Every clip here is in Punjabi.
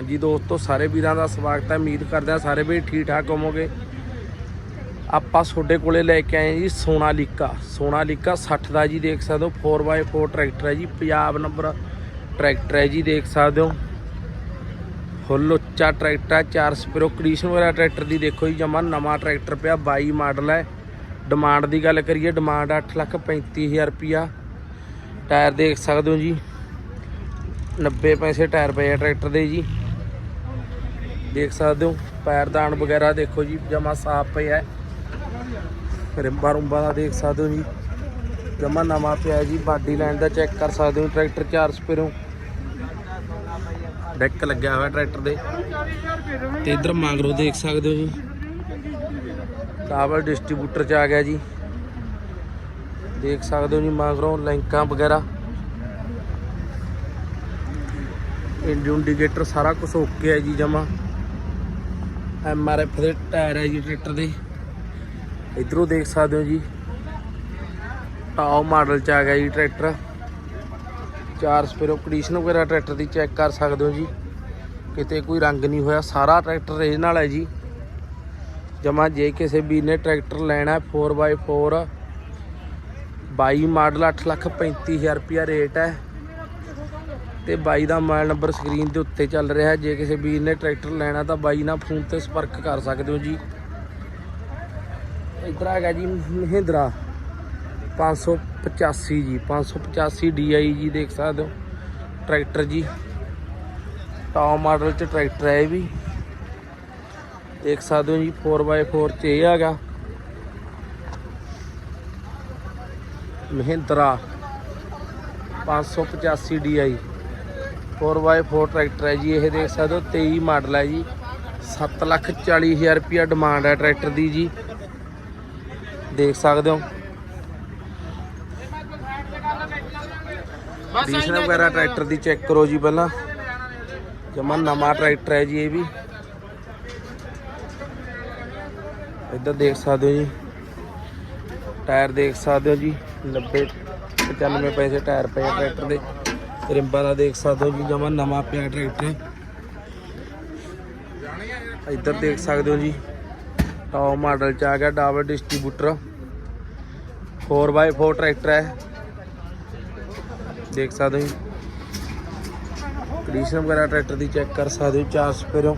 ਹਾਂਜੀ ਦੋਸਤੋ, ਸਾਰੇ ਵੀਰਾਂ ਦਾ ਸਵਾਗਤ ਹੈ। ਉਮੀਦ ਕਰਦੇ ਹਾਂ ਸਾਰੇ ਵੀ ਠੀਕ ਠਾਕ ਹੋਵੋਗੇ। ਆਪਾਂ ਤੁਹਾਡੇ ਕੋਲੇ ਲੈ ਕੇ ਆਏ ਜੀ ਸੋਨਾਲੀਕਾ। ਸੋਨਾਲੀਕਾ 60 ਦਾ ਜੀ ਦੇਖ ਸਕਦੇ ਹੋ। 4x4 ਟਰੈਕਟਰ ਹੈ ਜੀ। ਪੰਜਾਬ ਨੰਬਰ ਟਰੈਕਟਰ ਹੈ ਜੀ, ਦੇਖ ਸਕਦੇ ਹੋ। ਫੁੱਲ ਉੱਚਾ ਟਰੈਕਟਰ ਹੈ। 4 ਸਪੀਰੋ ਕੰਡੀਸ਼ਨ ਵਗੈਰਾ ਟਰੈਕਟਰ ਦੀ ਦੇਖੋ ਜੀ। ਜਮਾ ਨਵਾਂ ਟਰੈਕਟਰ ਪਿਆ 22 ਮਾਡਲ ਹੈ। ਡਿਮਾਂਡ ਦੀ ਗੱਲ ਕਰੀਏ, ਡਿਮਾਂਡ 835000 ਰੁਪਿਆ ਟਾਇਰ ਦੇਖ ਸਕਦੇ ਹੋ ਜੀ। 90 ਪੈਸੇ ਟਾਇਰ ਪਏ ਆ ਟਰੈਕਟਰ ਦੇ ਜੀ। ਦੇਖ ਸਕਦੇ ਹੋ ਪੈਰਦਾਨ ਵਗੈਰਾ ਦੇਖੋ ਜੀ, ਜਮਾ ਸਾਫ਼ ਪਿਆ ਹੈ। ਰਿੰਬਾ ਰੁੰਬਾ ਦਾ ਦੇਖ ਸਕਦੇ ਹੋ ਜੀ। ਜਮਾ ਨਵਾਂ ਪਿਆ ਜੀ, ਬਾਡੀ ਲਾਈਨ ਦਾ ਚੈੱਕ ਕਰ ਸਕਦੇ ਹੋ, ਟਰੈਕਟਰ 4 ਸਪੇਰੋਂ। ਡੈਕ ਲੱਗਿਆ ਹੋਇਆ ਟਰੈਕਟਰ ਦੇ। ਤੇ ਇਧਰ ਮੰਗਰੋ ਦੇਖ ਸਕਦੇ ਹੋ ਜੀ। ਕਾਬਲ ਡਿਸਟ੍ਰੀਬਿਊਟਰ ਚ ਆ ਗਿਆ ਜੀ। ਦੇਖ ਸਕਦੇ ਹੋ ਜੀ ਮੰਗਰੋ, ਲੈਂਕਾਂ ਵਗੈਰਾ। ਇੰਡੀਕੇਟਰ ਸਾਰਾ ਕੁਝ ਓਕੇ ਹੈ ਜੀ ਜਮਾ। ਐਮ ਆਰ ਐਫ ਦੇ ਟਾਇਰ ਹੈ ਜੀ ਟਰੈਕਟਰ ਦੇ। ਇਧਰੋਂ ਦੇਖ ਸਕਦੇ ਹੋ ਜੀ। ਟਾਓ ਮਾਡਲ ਚ ਆ ਗਿਆ ਜੀ ਟਰੈਕਟਰ। ਚਾਰ ਸਪੇਰੋ ਕੰਡੀਸ਼ਨ ਵਗੈਰਾ ਟਰੈਕਟਰ ਦੀ ਚੈੱਕ ਕਰ ਸਕਦੇ ਹੋ ਜੀ। ਕਿਤੇ ਕੋਈ ਰੰਗ ਨਹੀਂ ਹੋਇਆ। ਸਾਰਾ ਟਰੈਕਟਰ ਇਹ ਨਾਲ ਹੈ ਜੀ। ਜਮਾ ਜੇ ਕਿਸੇ ਵੀ ਨੇ ਟਰੈਕਟਰ ਲੈਣਾ ਹੈ 4x4 22 ਮਾਡਲ 835000 ਰੁਪਿਆ ਰੇਟ ਹੈ। ਤੇ ਬਾਈ ਦਾ ਮੋਬਾਈਲ ਨੰਬਰ ਸਕਰੀਨ ਦੇ ਉੱਤੇ ਚੱਲ ਰਿਹਾ। ਜੇ ਕਿਸੇ ਵੀਰ ਨੇ ਟਰੈਕਟਰ ਲੈਣਾ ਤਾਂ ਬਾਈ ਨਾਲ ਫੋਨ ਤੇ ਸੰਪਰਕ ਕਰ ਸਕਦੇ ਹੋ ਜੀ। ਇਧਰ ਆ ਗਿਆ ਜੀ ਮਹਿੰਦਰਾ। 585 ਜੀ 585 DI ਜੀ ਦੇਖ ਸਕਦੇ ਹੋ। ਟਰੈਕਟਰ ਜੀ। ਟਾਪ ਮਾਡਲ ਚ ਟਰੈਕਟਰ ਹੈ ਇਹ ਵੀ। ਦੇਖ ਸਕਦੇ ਹੋ ਜੀ 4x4 ਚ ਇਹ ਹੈਗਾ ਮਹਿੰਦਰਾ। 585 DI 4x4 ਟਰੈਕਟਰ ਹੈ ਜੀ ਇਹ ਦੇਖ ਸਕਦੇ ਹੋ 23 ਮਾਡਲ ਹੈ ਜੀ। 7 ਲੱਖ 40 ਹਜ਼ਾਰ ਰੁਪਿਆ ਡਿਮਾਂਡ ਹੈ ਟਰੈਕਟਰ ਦੀ ਜੀ। ਦੇਖ ਸਕਦੇ ਹੋ। ਕੰਡੀਸ਼ਨ ਵਗੈਰਾ ਟਰੈਕਟਰ ਦੀ ਚੈੱਕ ਕਰੋ ਜੀ ਪਹਿਲਾਂ। ਜਮਾ ਨਵਾਂ ਟਰੈਕਟਰ ਹੈ ਜੀ ਇਹ ਵੀ। ਇੱਧਰ ਦੇਖ ਸਕਦੇ ਹੋ ਜੀ। ਟਾਇਰ ਦੇਖ ਸਕਦੇ ਹੋ ਜੀ। 90 95 ਪੈਸੇ ਟਾਇਰ ਪਏ ਟਰੈਕਟਰ ਦੇ। ਰਿੰਬਾ ਦਾ ਦੇਖ ਸਕਦੇ ਹੋ ਜੀ ਜਮਾ ਨਵਾਂ ਪਿਆ ਟਰੈਕਟਰ। ਇੱਧਰ ਦੇਖ ਸਕਦੇ ਹੋ ਜੀ ਟੌਪ ਮਾਡਲ ਚ ਆ ਗਿਆ ਡਬਲ ਡਿਸਟ੍ਰੀਬਿਊਟਰ 4x4 ਟਰੈਕਟਰ ਹੈ। ਦੇਖ ਸਕਦੇ ਹੋ ਜੀ। ਕੰਡੀਸ਼ਨ ਵਗੈਰਾ ਟਰੈਕਟਰ ਦੀ ਚੈੱਕ ਕਰ ਸਕਦੇ ਹੋ, ਚਾਰ ਸਪੇਰੋਂ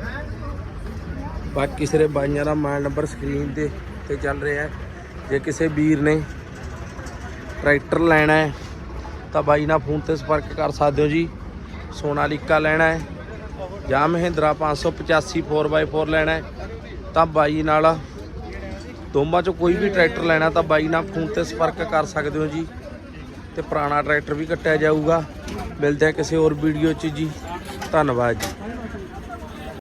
ਬਾਕੀ ਸਾਰੇ ਬਾਈਆਂ ਦਾ ਮੋਬਾਈਲ ਨੰਬਰ ਸਕਰੀਨ ਤੇ ਤੇ ਚੱਲ ਰਿਹਾ ਹੈ। ਜੇ ਕਿਸੇ ਵੀਰ ਨੇ ਟਰੈਕਟਰ ਲੈਣਾ ਹੈ ਤਾਂ ਬਾਈ ਨਾਲ ਫੋਨ ਤੇ ਸੰਪਰਕ ਕਰ ਸਕਦੇ ਹੋ ਜੀ। ਸੋਨਾਲੀਕਾ ਲੈਣਾ ਹੈ। ਜਾਂ ਮਹਿੰਦਰਾ 585 4x4 ਲੈਣਾ ਹੈ। ਤਾਂ ਬਾਈ ਨਾਲ ਦੋਵਾਂ ਚੋਂ ਕੋਈ ਵੀ ਟਰੈਕਟਰ ਲੈਣਾ ਤਾਂ ਬਾਈ ਨਾਲ ਫੋਨ ਤੇ ਸੰਪਰਕ ਕਰ ਸਕਦੇ ਹੋ ਜੀ। ਤੇ ਪੁਰਾਣਾ ਟਰੈਕਟਰ ਵੀ ਕੱਟਿਆ ਜਾਊਗਾ। ਮਿਲਦੇ ਆ ਕਿਸੇ ਹੋਰ ਵੀਡੀਓ 'ਚ ਜੀ। ਧੰਨਵਾਦ ਜੀ।